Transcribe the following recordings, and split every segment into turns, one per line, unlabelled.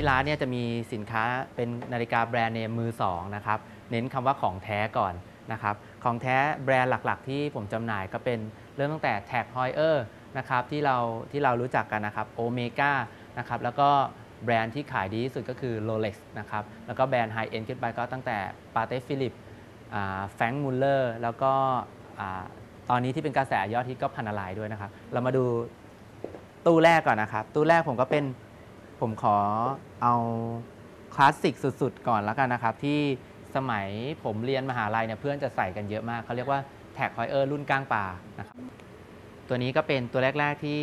ที่ร้านเนี่ยจะมีสินค้าเป็นนาฬิกาแบรนด์เนมมือสองนะครับ เน้นคำว่าของแท้ก่อนนะครับ ของแท้แบรนด์หลักๆ ที่ผมจำหน่ายก็เป็นเริ่มตั้งแต่แท็กฮอยเออร์นะครับที่เราที่เรารู้จักกันนะครับโอเมก้านะครับแล้วก็แบรนด์ที่ขายดีที่สุดก็คือ Rolex นะครับ แล้วก็แบรนด์ไฮเอ็นขึ้นไปก็ตั้งแต่ปาเต้ฟิลิปแฟงมูลเลอร์ แล้วก็อ่าตอนนี้ที่เป็นกระแสยอดฮิตก็พันอะไรด้วยนะครับ เรามาดูตู้แรกก่อนนะครับ ตู้แรกผมก็เป็น ผมขอเอาคลาสสิกสุดๆ ก่อนแล้วกันนะครับ ที่สมัยผมเรียนมหาลัยเนี่ยเพื่อนจะใส่กันเยอะมากเขาเรียกว่าแท็กฮอยเออร์รุ่นก้างปลานะครับตัวนี้ก็เป็นตัวแรก ๆ ที่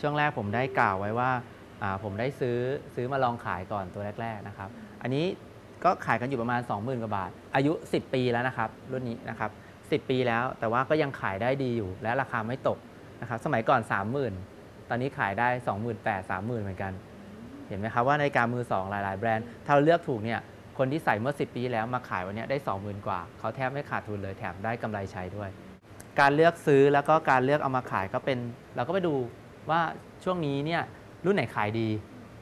ช่วงแรกผมได้กล่าวไว้ว่าอ่าผมได้ซื้อซื้อมาลองขายก่อนตัวแรก ๆนะครับ อันนี้ก็ขายกันอยู่ประมาณ 20,000กว่าบาท อายุ 10 ปีแล้วนะครับ รุ่นนี้นะครับ10 ปีแล้ว แต่ว่าก็ยังขายได้ดีอยู่ และราคาไม่ตกนะครับ สมัยก่อน 30,000 ตอนนี้ขายได้ 28,000 30,000 เหมือนกัน เห็นไหมครับว่านาฬิกามือ2หลาย ๆ แบรนด์ ถ้าเราเลือกถูกเนี่ยคนที่ใส่เมื่อ 10 ปีแล้วมาขายวันนี้ได้ 20,000 กว่า เขาแทบไม่ขาดทุนเลยแถมได้กำไรใช้ด้วย การเลือกซื้อแล้วก็การเลือกเอามาขายก็เป็น เราก็ไปดูว่าช่วงนี้เนี่ยรุ่นไหนขายดี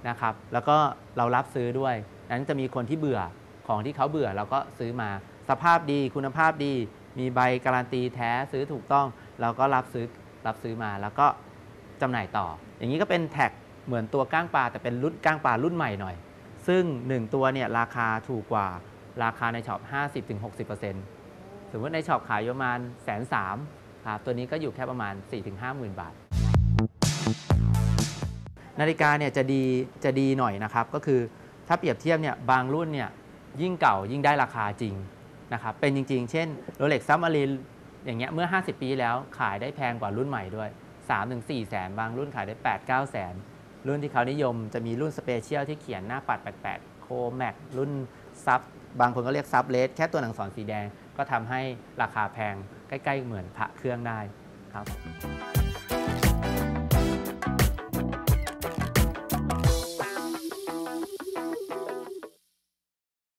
นะครับแล้วก็เรารับซื้อด้วยนั้นจะมีคนที่เบื่อของที่เขาเบื่อเราก็ซื้อมาสภาพดีคุณภาพดี มีใบการันตีแท้ซื้อถูกต้อง เราก็รับซื้อรับซื้อมาแล้วก็จำหน่ายต่อ อย่างนี้ก็เป็นแท็ก เหมือนตัวก้างปลาแต่เป็นรุ่นก้างปลารุ่นใหม่หน่อย ซึ่ง 1 ตัวเนี่ยราคาถูกกว่าราคาในช็อป 50-60%สมมติในช็อปขายประมาณแสนสามครับตัวนี้ก็อยู่แค่ประมาณ 4-5หมื่นบาท นาฬิกาเนี่ยจะดีจะดีหน่อยนะครับ ก็คือถ้าเปรียบเทียบเนี่ยบางรุ่นเนี่ยยิ่งเก่ายิ่งได้ราคาจริงนะครับเป็นจริง ๆ เช่น Rolex Submarine อย่างเงี้ยเมื่อ 50 ปีแล้วขายได้แพงกว่ารุ่นใหม่ด้วย 3-4แสนบางรุ่นขายได้ 8-9แสน รุ่นที่เขานิยมจะมีรุ่นสเปเชียลที่เขียนหน้าปัดแปลกๆโคแม็กรุ่นซับบางคนก็เรียกซับเลสแค่ตัวหนังสอนสีแดงก็ทำให้ราคาแพงใกล้ ๆ เหมือนพระเครื่องได้ครับ